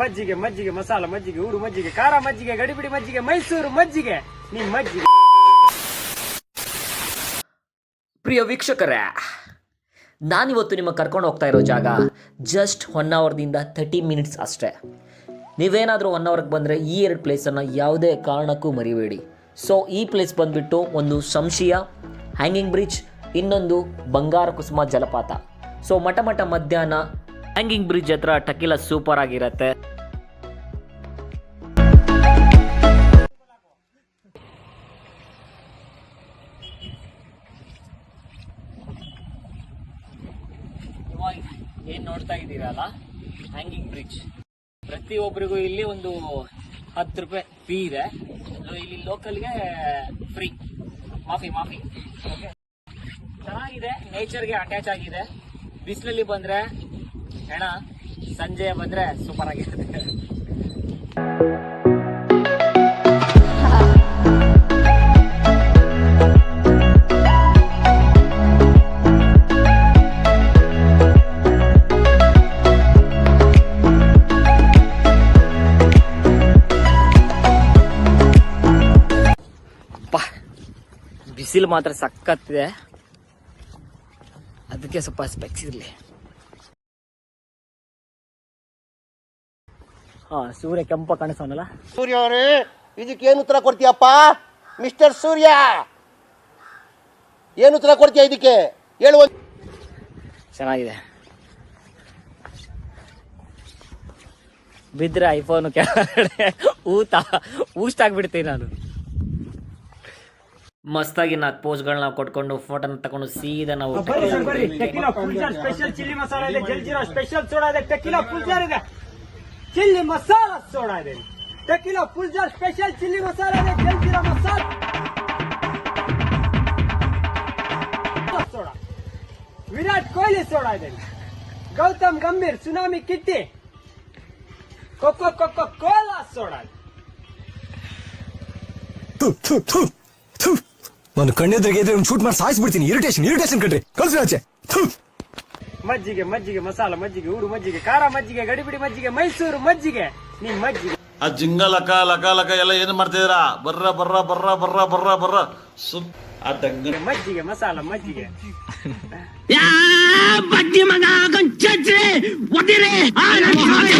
ಮಜ್ಜಿಗೆ ಮಜ್ಜಿಗೆ ಮಸಾಲ, ಮಜ್ಜಿಗೆ ಊರು ಮಜ್ಜಿಗೆ, ಖಾರ ಮಜ್ಜಿಗೆ, ಗಡಿಬಿಡಿ ಮಜ್ಜಿಗೆ, ಮೈಸೂರು ಮಜ್ಜಿಗೆ, ನಿಮ್ ಮಜ್ಜಿಗೆ. ಪ್ರಿಯ ವೀಕ್ಷಕರೇ, ನಾನಿವತ್ತು ನಿಮ್ಮ ಕರ್ಕೊಂಡು ಹೋಗ್ತಾ ಇರೋ ಜಾಗ ಜಸ್ಟ್ ಒನ್ ಅವರ್ದಿಂದ ತರ್ಟಿ ಮಿನಿಟ್ಸ್ ಅಷ್ಟೇ. ನೀವೇನಾದರೂ ಒನ್ ಅವರ್ಗೆ ಬಂದರೆ ಈ ಎರಡು ಪ್ಲೇಸನ್ನು ಯಾವುದೇ ಕಾರಣಕ್ಕೂ ಮರಿಬೇಡಿ. ಸೊ ಈ ಪ್ಲೇಸ್ ಬಂದುಬಿಟ್ಟು ಒಂದು ಸಂಶಯ ಹ್ಯಾಂಗಿಂಗ್ ಬ್ರಿಡ್ಜ್ ಇನ್ನೊಂದು ಬಂಗಾರ ಕುಸುಮ ಜಲಪಾತ. ಸೊ ಮಠ ಮಠ ಮಧ್ಯಾಹ್ನ ಹ್ಯಾಂಗಿಂಗ್ ಬ್ರಿಡ್ಜ್ ಹತ್ರ ಟಕಿಲ ಸೂಪರ್ ಆಗಿರತ್ತೆ. ಏನ್ ನೋಡ್ತಾ ಇದ್ದೀರಲ್ಲ? Hanging bridge. ಪ್ರತಿ ಒಬ್ಬರಿಗೂ ಇಲ್ಲಿ ಒಂದು ಹತ್ತು ರೂಪಾಯಿ ಫೀ ಇದೆ. ಇಲ್ಲಿ ಲೋಕಲ್ಗೆ ಫ್ರೀ ಮಾಫಿ ಮಾಫಿ. ಚೆನ್ನಾಗಿದೆ. ನೇಚರ್ಗೆ ಅಟ್ಯಾಚ್ ಆಗಿದೆ. ಬಿಸಿಲಲ್ಲಿ ಬಂದ್ರೆ ಹೆಣ ಸಂಜೆ ಬಂದ್ರೆ ಸೂಪರ್ ಆಗಿರುತ್ತೆ ಬಿಸಿಲು ಮಾತ್ರ ಸಕ್ಕತ್ತಿದೆ ಅದಕ್ಕೆ ಸ್ವಲ್ಪ ಸ್ಪೆಕ್ಸ್ ಇರಲಿ. ಹಾ ಸೂರ್ಯ ಕೆಂಪ ಕಾಣಿಸೋನಲ್ಲ? ಸೂರ್ಯ ಅವರೇ ಇದಕ್ಕೇನು ಉತ್ತರ ಕೊಡ್ತೀಯಪ್ಪ? ಮಿಸ್ಟರ್ ಸೂರ್ಯ! ಏನು ಉತ್ತರ ಕೊಡ್ತೀಯ ಇದಕ್ಕೆ? ಹೇಳುವ ಚೆನ್ನಾಗಿದೆ. ಬಿದ್ರೆ ಐಫೋನ್ ಕೆಳಗಡೆ ಊತ ಊಷ್ಟಾಗ್ಬಿಡ್ತೀನಿ ನಾನು. ಮಸ್ತಾಗಿ ನಾಲ್ಕು ಪೋಸ್ಗಳನ್ನ ಕೊಟ್ಕೊಂಡು ಫೋಟೋನ ತಗೊಂಡು ಸೀದಾ ನಾವು ಟೆಕಿಲಾ ಸ್ಪೆಷಲ್ ಚಿಲ್ಲಿ ಮಸಾಲೆ ಇದೆ ಜಲ್ಜೀರಾ ಸ್ಪೆಷಲ್ ಸೋಡಾ ಟೆಕಿಲಾ ಇದೆ. ಚಿಲ್ಲಿ ಮಸಾಲ ಸೋಡಾ ಇದೆ. Tequila full jar special chilli masala ಇದೆ. ಜಲ್ಜೀರಾ ಮಸಾಲ. ಸೋಡಾ. ವಿರಾಟ್ ಕೊಹ್ಲಿ ಸೋಡಾ ಇದೆ. Gautam Gambhir tsunami kitty. Coco coco cola soda ಇದೆ. ಥು, ಥು, ಥು, ಥು. ನಾನು ಕಣ್ಣೆದ್ರಿಗೆ ಶೂಟ್ ಮಾಡಿ ಸಾಯಿಸ್ಬಿಡ್ತೀನಿ. ಇರಿಟೇಷನ್ ಇರಿಟೇಷನ್ ಕಣ್ರಿ. ಕಳ್ಸಿ ಆಚೆ. ಮಜ್ಜಿಗೆ ಮಜ್ಜಿಗೆ ಮಸಾಲ ಮಜ್ಜಿಗೆ ಊರು ಮಜ್ಜಿಗೆ ಖಾರ ಮಜ್ಜಿಗೆ ಗಡಿಬಿಡಿ ಮಜ್ಜಿಗೆ ಮೈಸೂರು ಮಜ್ಜಿಗೆ ನಿಮ್ ಮಜ್ಜಿಗೆ. ಆ ಜಿಂಗ ಲಕ ಲಕ ಲಕ ಎಲ್ಲ ಏನ್ ಮಾಡ್ತಿದ್ದೀರಾ? ಬರ್ರ ಬರ್ರ ಬರ್ರ ಬರ್ರ ಬರ್ರ ಬರ್ರ. ಸುಮ್ ಆ ದಂಗ ಮಜ್ಜಿಗೆ ಮಸಾಲ ಮಜ್ಜಿಗೆ. ಆಯ್ತಾ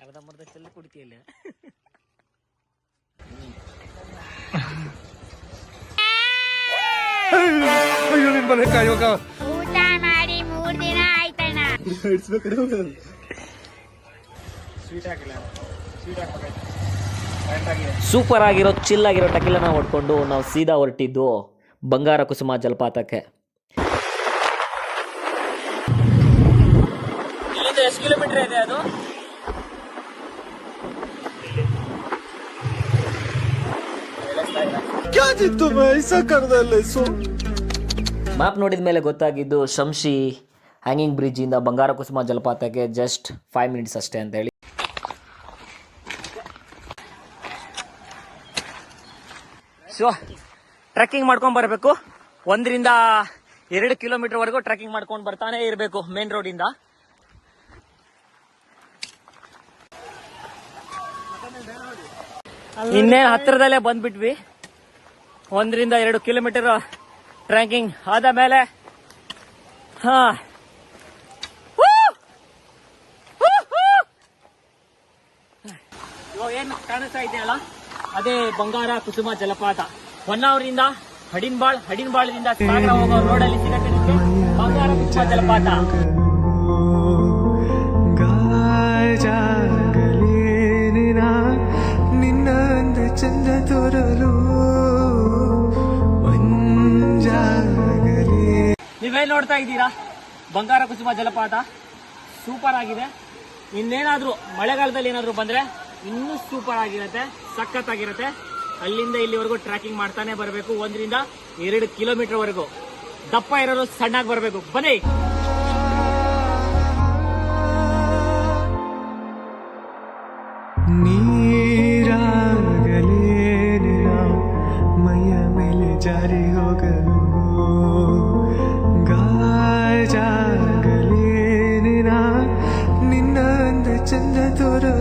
ಅರ್ಧಂಬರ್ಧ ಮನೆ ಕುಡಿತೀಯಲ್ಲ ಊಟ ಮಾಡಿ ಮೂರ್ ದಿನ ಆಯ್ತಣ್ಣ. ಸ್ವೀಟ್ ಹಾಕಿಲ್ಲ ಸ್ವೀಟ್ ಹಾಕ್ಬೇಕಾಯ್ತು ಸೂಪರ್ ಆಗಿರೋ ಚಿಲ್ ಆಗಿರೋ ಟಕಿಲನ ಹೊಡ್ಕೊಂಡು ನಾವು ಸೀದಾ ಹೊರಟಿದ್ದು ಬಂಗಾರ ಕುಸುಮ ಜಲಪಾತಕ್ಕೆ. ಇಲ್ಲಿಂದ ಎಷ್ಟು ಕಿಲೋಮೀಟರ್ ಇದೆ ಅದು? ಮ್ಯಾಪ್ ನೋಡಿದ ಮೇಲೆ ಗೊತ್ತಾಗಿದ್ದು ಶಂಶಿ ಹ್ಯಾಂಗಿಂಗ್ ಬ್ರಿಡ್ಜಿಂದ ಬಂಗಾರ ಕುಸುಮ ಜಲಪಾತಕ್ಕೆ ಜಸ್ಟ್ ಫೈವ್ ಮಿನಿಟ್ಸ್ ಅಷ್ಟೇ ಅಂತ ಹೇಳಿ ಸೊ ಟ್ರೆಕ್ಕಿಂಗ್ ಮಾಡ್ಕೊಂಡ್ ಬರಬೇಕು. ಒಂದರಿಂದ ಎರಡು ಕಿಲೋಮೀಟರ್ ವರೆಗೂ ಟ್ರೆಕ್ಕಿಂಗ್ ಮಾಡ್ಕೊಂಡು ಬರ್ತಾನೆ ಇರಬೇಕು ಮೇನ್ ರೋಡ್ ಇಂದ. ಇನ್ನೇನು ಹತ್ತಿರದಲ್ಲೇ ಬಂದ್ಬಿಟ್ವಿ. ಒಂದರಿಂದ ಎರಡು ಕಿಲೋಮೀಟರ್ ಟ್ರ್ಯಾಕಿಂಗ್ ಆದ ಮೇಲೆ, ಹಾ. ಏನು ಕಾಣಿಸ್ತಾ ಇದೆಯಲ್ಲ? ಅದೇ ಬಂಗಾರ, ಕುಸುಮ, ಜಲಪಾತ. ಹೊನ್ನಾವರಿಂದ ಹಡಿನ್ಬಾಳ್, ಹಡಿನ್ಬಾಳ್ದಿಂದ ಸಾಗರ ಹೋಗೋ ರೋಡಲ್ಲಿ ಸಿಗತ್ತೆ ಬಂಗಾರ, ಕುಸುಮ, ಜಲಪಾತ. ನಿನ್ನ ಚಂದ ತೋರಲು. ನೀವೇನ್ ನೋಡ್ತಾ ಇದ್ದೀರಾ? ಬಂಗಾರ, ಕುಸುಮ, ಜಲಪಾತ. ಸೂಪರ್ ಆಗಿದೆ. ಇನ್ನೇನಾದ್ರೂ ಮಳೆಗಾಲದಲ್ಲಿ ಏನಾದರೂ ಬಂದ್ರೆ ಇನ್ನೂ ಸೂಪರ್ ಆಗಿರುತ್ತೆ, ಸಖತ್ತಾಗಿರುತ್ತೆ. ಅಲ್ಲಿಂದ ಇಲ್ಲಿವರೆಗೂ ಟ್ರ್ಯಾಕಿಂಗ್ ಮಾಡ್ತಾನೆ ಬರಬೇಕು. ಒಂದರಿಂದ ಎರಡು ಕಿಲೋಮೀಟರ್ ವರೆಗೂ ದಪ್ಪ ಇರೋರು ಸಣ್ಣಾಗಿ ಬರಬೇಕು. ಬನ್ನಿ. ಮೇಲೆ ಜಾರಿ ಹೋಗಲು ಗಾಜಾಗಲೇನಿನ ನಿನ್ನ ಅಂದ ಚಂದ ತೋರಲು